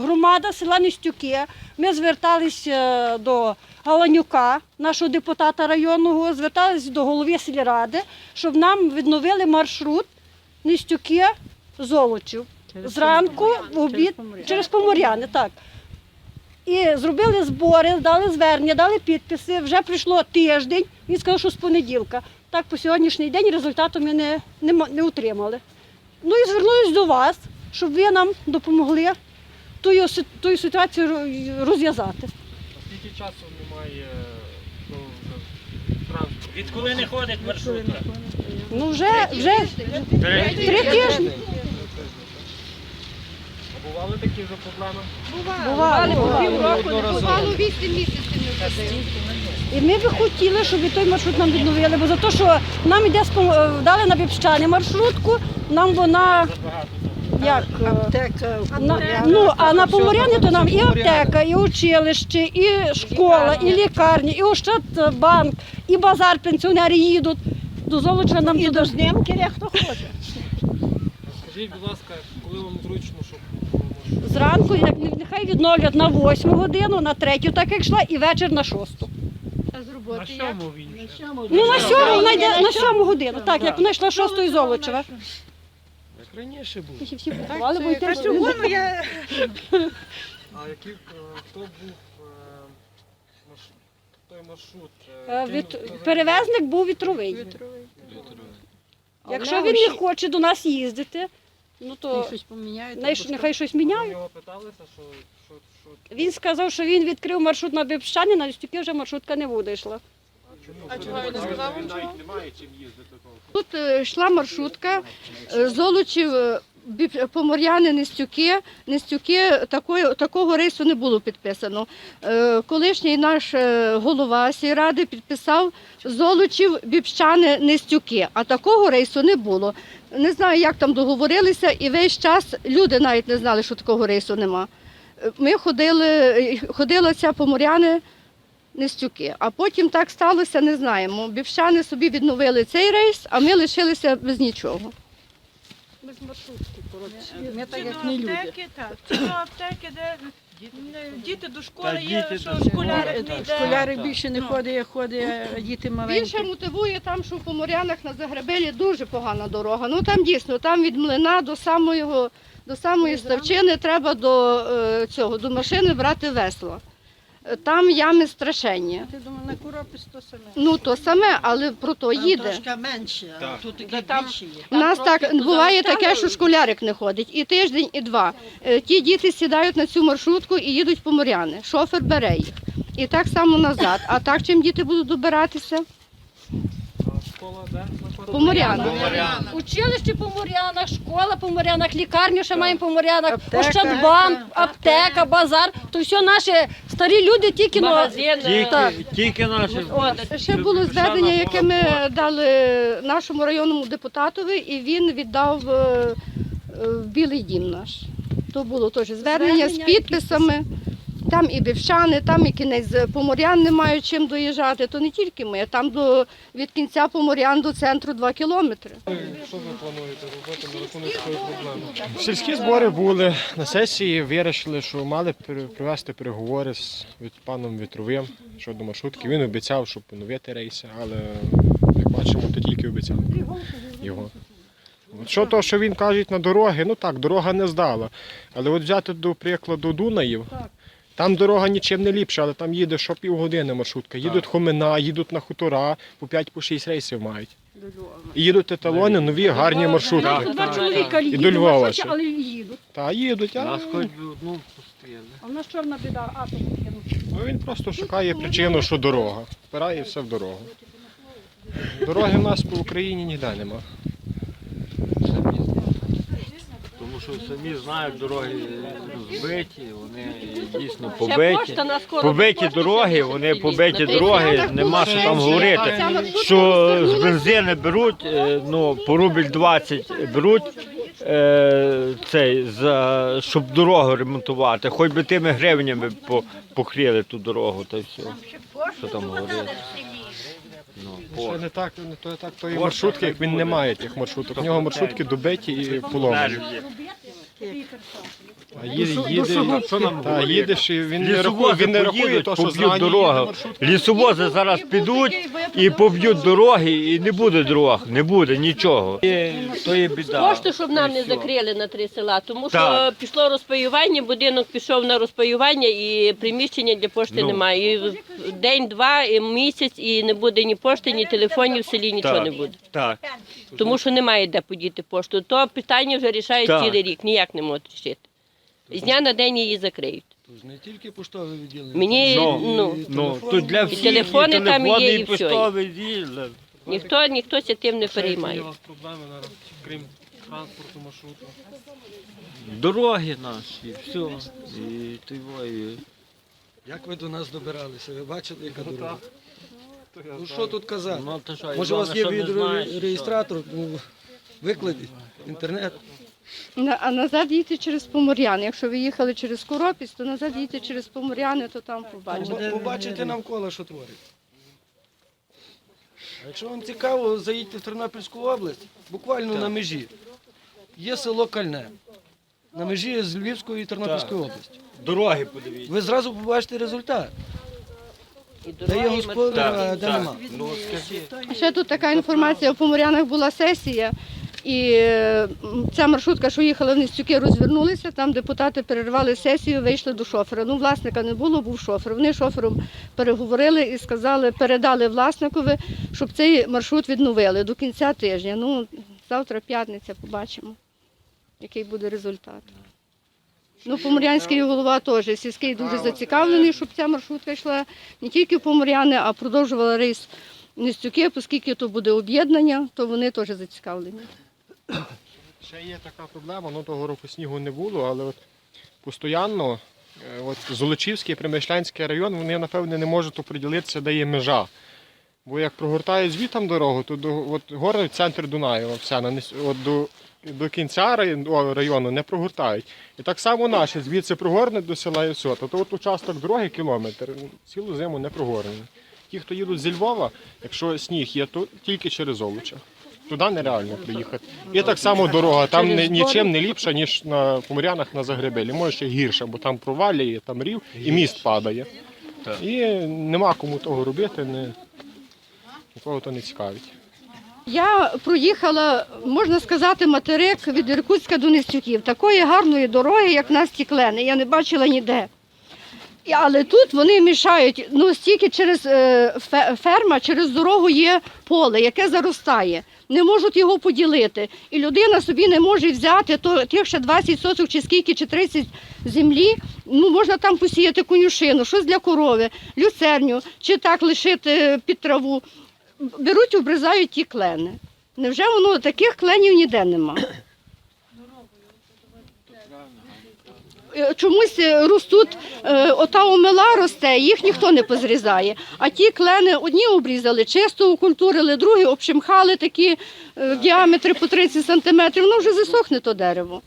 Громада села Нестюки. Ми зверталися до Галанюка, нашого депутата районного, зверталися до голови сільради, щоб нам відновили маршрут Нестюки Золочів. Зранку в обід через Поморяни, так. І зробили збори, дали звернення, дали підписи. Вже прийшло тиждень. Він сказав, що з понеділка. Так по сьогоднішній день результату ми не, не, не отримали. Ну і звернулись до вас, щоб ви нам допомогли ту, си- ту ситуацію розв'язати. Скільки часу немає ну, транспорту? Відколи не ходить маршрутка? Ну вже, вже три тижні. А бували такі вже проблеми? Бувало, бувало. Неодноразово. І ми би хотіли, щоб і той маршрут нам відновили, бо за те, що нам іде е, дали на Бібщани маршрутку, нам вона як е, Аптека. На, ну, а на Поморяні то нам і аптека, і училище, і школа, і лікарня, і Ощадбанк, і базар пенсіонери їдуть. До Золоча нам І туди. до Знемкіря хто хоче. Скажіть, будь ласка, коли вам зручно, щоб? Зранку як нехай відновлять на 8 годину, на 3, так як йшла, і вечір на 6. На сьому він. Ну на 7 вона йде на 7 годину, так, як вона йшла 6 із Золочева. Раніше було. Всі всі поховали, бо й теж Чому ну я А який, е, хто був е, марш- той маршрут? е, від- Перевезник був вітровий. Якщо він не хоче до нас їздити, ну то щось поміняють. най- нехай щось міняє. його питалися, що, що, що Він сказав, що він відкрив маршрут на Бібщані, на Лістюки вже маршрутка не буде йшла. А чому ви не сказали? Тут е, йшла маршрутка е, Золочів, е, Біб- Поморяни, Нестюки. Нестюки такої, такого рейсу не було підписано. Е, Колишній наш е, голова сільради підписав Золочів, Бібщани, Нестюки, а такого рейсу не було. Не знаю, як там договорилися, і весь час люди навіть не знали, що такого рейсу нема. Е, Ми ходили, е, ходила ця Поморяни, Нестюки. А потім так сталося, не знаємо. Бівщани собі відновили цей рейс, а ми лишилися без нічого. Без маршрутки, коротше. Ми так як не люди. аптеки, так. Чи до аптеки, де е, діти до школи є, діти що школяри не йде. Школяри більше не Ну. ходить, ходить, діти маленькі. Більше мотивує там, що в Поморянах на Загребелі дуже погана дорога. Ну там дійсно, там від млина до самої, до самої ставчини треба до е, цього, до машини брати весло. Там ями страшенні. Ти думав, на коропі то саме. Ну то саме, але про то їде. трошки менше, а Так. тут такі там- більші є. У нас так буває таке, що школярик не ходить і тиждень, і два. Е, Ті діти сідають на цю маршрутку і їдуть по моряни. Шофер бере їх. І так само назад. А так чим діти будуть добиратися? Школа де? По Морянах. Училище по Морянах, школа по Морянах, лікарню ще маємо по Морянах, Аптека. Ощадбанк, аптека, базар. То все наші старі люди тільки ну, так. Тільки, тільки наші. Ще було зведення, яке ми дали нашому районному депутатові, і він віддав е, е, в Білий дім наш. То було теж звернення з підписами. Там і бівщани, там і кінець Поморян не мають чим доїжджати. То не тільки ми, там до, від кінця Поморян до центру 2 кілометри. Що ви плануєте робити на рахунок цієї проблеми? Сільські збори були на сесії. Вирішили, що мали провести переговори з від паном Вітровим щодо маршрутки. Він обіцяв, що поновити рейси, але як бачимо, то тільки обіцяв його. Що то, що він каже на дороги, ну так, дорога не здала. Але от взяти до прикладу Дунаїв, там дорога нічим не ліпша, але там їде що півгодини маршрутка. Їдуть хомина, їдуть на хутора, по 5-6 рейсів мають. І їдуть еталони, нові гарні маршрутки. Нас два чоловіка І до їдуть, Львова маршруті, ще. але їдуть. Та їдуть, а Нас хоч би одну пустили. А в нас чорна біда, атом кинув. ну, він просто шукає причину, що дорога. Впирає все в дорогу. Дороги в нас по Україні ніде нема. Тому що самі знають, дороги розбиті, вони дійсно побиті. Побиті дороги, вони побиті дороги, нема що там говорити. Що з бензини беруть, е, ну, по рубль 20 беруть, е, цей, за, щоб дорогу ремонтувати. Хоч би тими гривнями по- покрили ту дорогу, та все. Що там говорити. Ну, не так, не то так тої маршрутки, як він не має тих маршруток. У нього маршрутки добиті і поломані. Ну, що- їде, ну, що- що нам та, їдеш і він не рахує, він не рахує то, що поб'ють дорогу. Лісовози зараз підуть і поб'ють дороги, і не буде дорог, не буде нічого. І То є біда. Кошти, щоб нам не закрили на три села, тому що Так. пішло розпаювання, будинок пішов на розпаювання і приміщення для пошти Ну. немає. І день-два, і місяць, і не буде ні пошти, ні телефонів в селі, нічого Так. не буде. Так. Тому що немає де подіти пошту. То питання вже рішають Так. цілий рік, ніяк не можуть рішити. З дня на день її закриють. Тож не тільки поштове відділення. Мені Ну, ну, Ну, тут для всіх телефони і там є, і і всьо. поштові відділи. ніхто, ніхто ся тим не переймає. у вас проблеми зараз, крім транспорту, маршруту? Дороги наші, все. І і... Як ви до нас добиралися? Ви бачили, яка Ну, дорога? Ну що тут казати? Ну, то що, Може у вас є що не від знаєш, що. реєстратор? Ну, викладіть інтернет. А назад їдьте через Поморяни. Якщо ви їхали через Коропіць, то назад їдьте через Поморяни, то там побачите. Побачите навколо, що твориться. А якщо вам цікаво, заїдьте в Тернопільську область, буквально на межі. Є село Кальне. На межі з Львівською і Тернопільською областю. Дороги подивіться. Ви зразу побачите результат. І Де дороги, є господар, а Так, де нема. Ну, скажіть. Ще тут така інформація, у Поморянах була сесія, і ця маршрутка, що їхала в Нестюки, розвернулися, там депутати перервали сесію, вийшли до шофера. Ну, власника не було, був шофер. Вони шофером переговорили і сказали, передали власникові, щоб цей маршрут відновили до кінця тижня. Ну, завтра п'ятниця, побачимо, який буде результат. Ну, Поморянський голова теж сільський дуже зацікавлений, щоб ця маршрутка йшла не тільки в Поморяни, а продовжувала рейс Нестюки, оскільки то буде об'єднання, то вони теж зацікавлені. Ще є така проблема, ну того року снігу не було, але от постійно е, от Золочівський Примишлянський район, вони напевне не можуть оприділитися, де є межа. Бо як прогортають звітом дорогу, то до от, горний центр Дунаєва, вся, от, до, до кінця району не прогортають. І так само наші звідси прогорне до села і все. Тобто от участок дороги кілометр, цілу зиму не прогорений. Ті, хто їдуть зі Львова, якщо сніг є, то тільки через Золоча. Туди нереально приїхати. І так само дорога, там не, нічим не ліпша, ніж на Поморянах на Загребелі. Може ще гірше, бо там провалює, там рів і міст падає. Так. І нема кому того робити, не, нікого то не цікавить. Я проїхала, можна сказати, материк від Іркутська до Нестюків. Такої гарної дороги, як в нас Тіклени, я не бачила ніде. І- Але тут вони мішають, ну стільки через е, фе- ферма, через дорогу є поле, яке заростає. Не можуть його поділити. І людина собі не може взяти то, тих ще 20 соток чи скільки, чи 30 землі. Ну, можна там посіяти конюшину, щось для корови, люцерню, чи так лишити під траву. Беруть, обрізають ті клени. Невже воно таких кленів ніде нема? Чомусь е, ростуть, е, ота омела росте, їх ніхто не позрізає. А ті клени одні обрізали, чисто укультурили, другі обшимхали такі е, в по 30 сантиметрів, воно вже засохне то дерево.